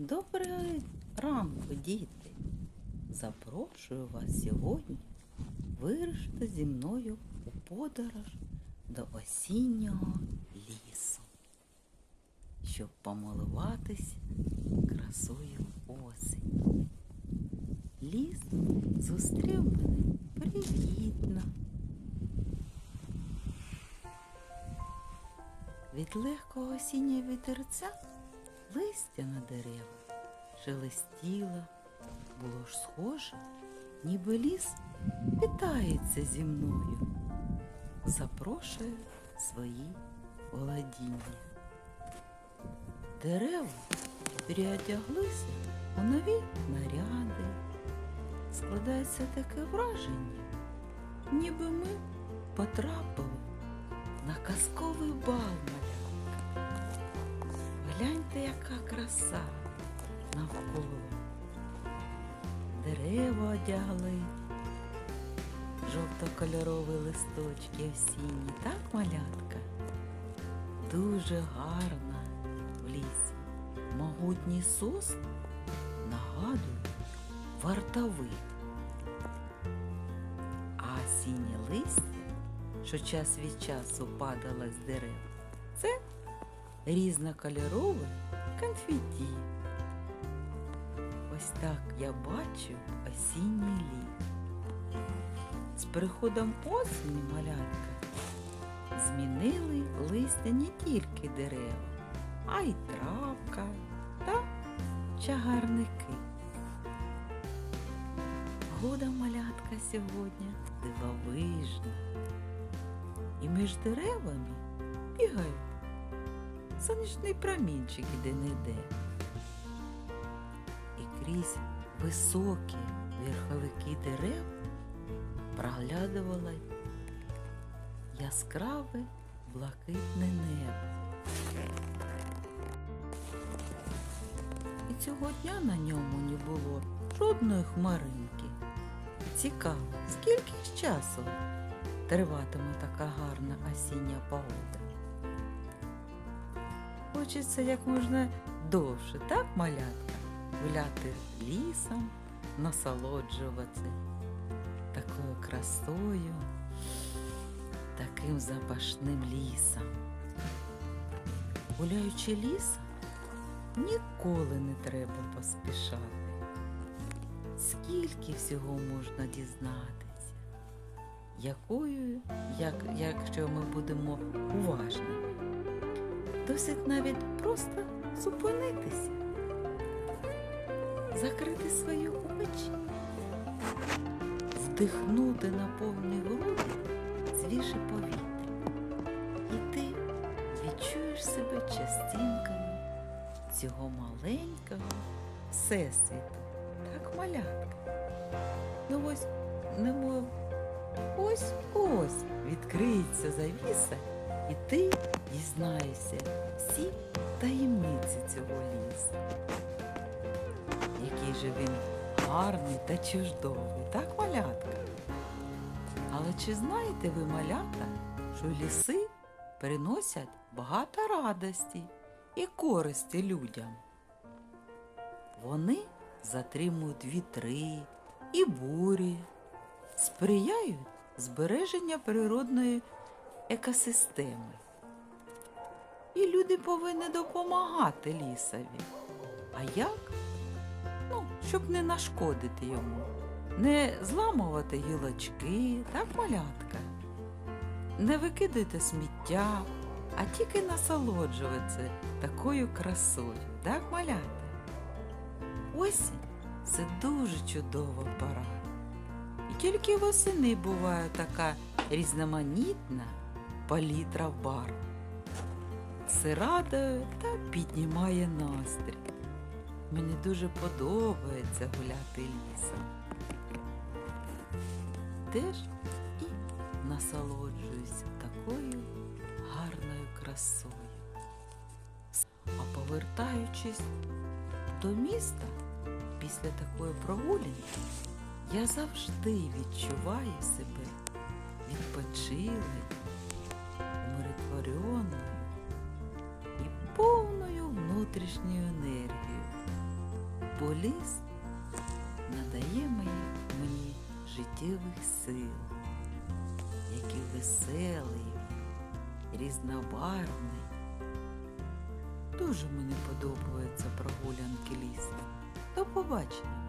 Доброго ранку, діти! Запрошую вас сьогодні вирушити зі мною у подорож до осіннього лісу, щоб помилуватись красою осені. Ліс зустрів мене привітно. Від легкого осіннього вітерця листя на деревах шелестіло, було ж схоже, ніби ліс вітається зі мною, запрошує свої володіння. Дерева переодяглися у нові наряди. Складається таке враження, ніби ми потрапили на казковий бал. Гляньте, яка краса навколо. Дерева одягли, жовто-кольорові листочки осінні, так, малятка? Дуже гарна в лісі. Могутній сос нагадує вартових. А осіннє листя, що час від часу падало з дерев, це різнокольорове конфеті. Ось так я бачу осінній ліс. З приходом осені малятка змінили листя не тільки дерева, а й травка та чагарники. Года малятка сьогодні дивовижна. І між деревами бігають сонячний промінчик іде-не-де. І крізь високі верховики дерев проглядувало яскраве блакитне небо. І цього дня на ньому не було жодної хмаринки. Цікаво, скільки ж часу триватиме така гарна осіння погода? Хочеться як можна довше, так, малятка? Гуляти лісом, насолоджуватися такою красою, таким запашним лісом. Гуляючи лісом, ніколи не треба поспішати. Скільки всього можна дізнатися, якою, як, якщо ми будемо уважними. Досить навіть просто зупинитися, закрити свої очі, вдихнути на повні груди свіже повітря. І ти відчуєш себе частинкою цього маленького всесвіту, так малятка. Ну ось, немов ось ось відкриється завіса, і ти дізнаєшся всі таємниці цього лісу. Який же він гарний та чуждовий, так, малятка? Але чи знаєте ви, малята, що ліси приносять багато радості і користі людям? Вони затримують вітри і бурі, сприяють збереженню природної екосистеми. І люди повинні допомагати лісові. А як? Ну, щоб не нашкодити йому, не зламувати гілочки, так малятка. Не викидайте сміття, а тільки насолоджуватися такою красою, так малята? Осінь це дуже чудова пора. І тільки восени буває така різноманітна палітра барв. Це радує та піднімає настрій. Мені дуже подобається гуляти лісом. Теж і насолоджуюся такою гарною красою. А повертаючись до міста після такої прогулянки, я завжди відчуваю себе відпочилою, умиротвореною і повною внутрішньою енергією. бо ліс надає мені, життєвих сил, який веселий, різнобарвний. Дуже мені подобаються прогулянки лісом. До побачення.